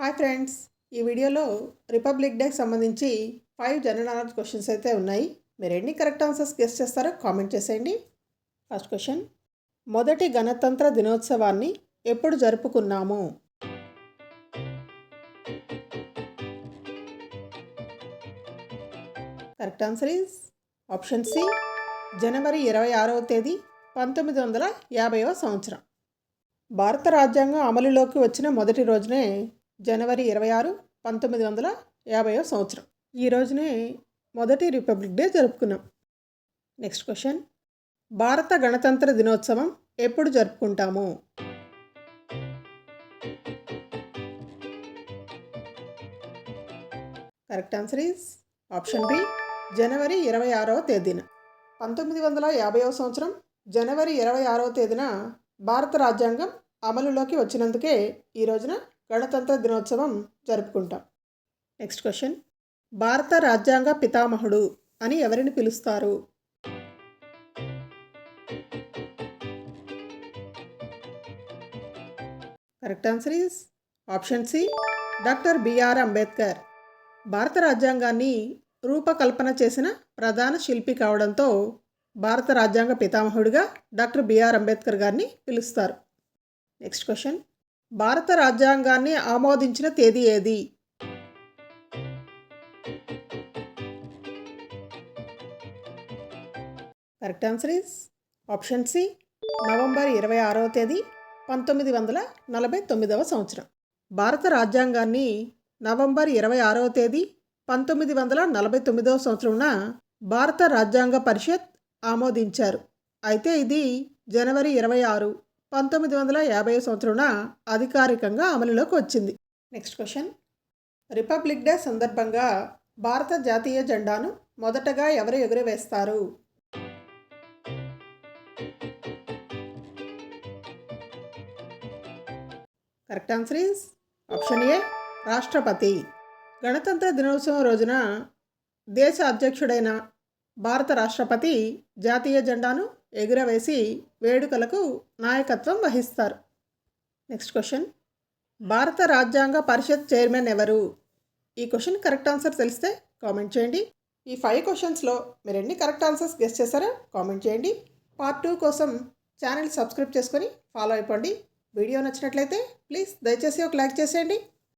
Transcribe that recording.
Hi friends. ఈ వీడియోలో republic డేకి సంబంధించి ఫైవ్ జనరల్ నాలెడ్జ్ క్వశ్చన్స్ అయితే ఉన్నాయి. మీరు ఎన్ని కరెక్ట్ ఆన్సర్స్ గెస్ చేస్తారో కామెంట్ చేసేయండి. ఫస్ట్ క్వశ్చన్ మొదటి గణతంత్ర దినోత్సవాన్ని ఎప్పుడు జరుపుకున్నాము? Correct answer is option C జనవరి ఇరవై ఆరవ తేదీ పంతొమ్మిది వందల యాభైవ సంవత్సరం. భారత రాజ్యాంగం అమలులోకి వచ్చిన మొదటి రోజునే జనవరి ఇరవై ఆరు పంతొమ్మిది వందల యాభైవ సంవత్సరం. ఈ రోజునే మొదటి రిపబ్లిక్ డే జరుపుకున్నాం. Next question. భారత గణతంత్ర దినోత్సవం ఎప్పుడు జరుపుకుంటాము? Correct answer is option B జనవరి ఇరవై ఆరవ తేదీన. పంతొమ్మిది వందల యాభైవ సంవత్సరం జనవరి ఇరవై ఆరవ తేదీన భారత రాజ్యాంగం అమలులోకి వచ్చినందుకే ఈ రోజున గణతంత్ర దినోత్సవం జరుపుకుంటాం. నెక్స్ట్ క్వశ్చన్ భారత రాజ్యాంగ పితామహుడు అని ఎవరిని పిలుస్తారు? Correct answer is option C doctor B R Ambedkar భారత రాజ్యాంగాన్ని రూపకల్పన చేసిన ప్రధాన శిల్పి కావడంతో భారత రాజ్యాంగ పితామహుడిగా డాక్టర్ బిఆర్ అంబేద్కర్ గారిని పిలుస్తారు. నెక్స్ట్ క్వశ్చన్ భారత రాజ్యాంగాన్ని ఆమోదించిన తేదీ ఏది? Correct answer is option C November ఇరవై ఆరవ తేదీ పంతొమ్మిది వందల నలభై తొమ్మిదవ సంవత్సరం. భారత రాజ్యాంగాన్ని నవంబర్ ఇరవై ఆరవ తేదీ పంతొమ్మిది వందల నలభై తొమ్మిదవ సంవత్సరంన భారత రాజ్యాంగ పరిషత్ ఆమోదించారు. అయితే ఇది జనవరి ఇరవై ఆరు పంతొమ్మిది వందల యాభై సంవత్సరంన అధికారికంగా అమలులోకి వచ్చింది. Next question. రిపబ్లిక్ డే సందర్భంగా భారత జాతీయ జెండాను మొదటగా ఎవరు ఎగురవేస్తారు? Correct answer is option A రాష్ట్రపతి. గణతంత్ర దినోత్సవం రోజున దేశ అధ్యక్షుడైన భారత రాష్ట్రపతి జాతీయ జెండాను ఎగురవేసి వేడుకలకు నాయకత్వం వహిస్తారు. Next question. భారత రాజ్యాంగ పరిషత్ చైర్మన్ ఎవరు? ఈ క్వశ్చన్ కరెక్ట్ ఆన్సర్ తెలిస్తే కామెంట్ చేయండి. ఈ ఫైవ్ క్వశ్చన్స్లో మీరు ఎన్ని కరెక్ట్ ఆన్సర్స్ గెస్ట్ చేశారో కామెంట్ చేయండి. పార్ట్ టూ కోసం ఛానల్ సబ్స్క్రైబ్ చేసుకొని ఫాలో అయిపోండి. వీడియో నచ్చినట్లయితే ప్లీజ్ దయచేసి ఒక లైక్ చేసేయండి.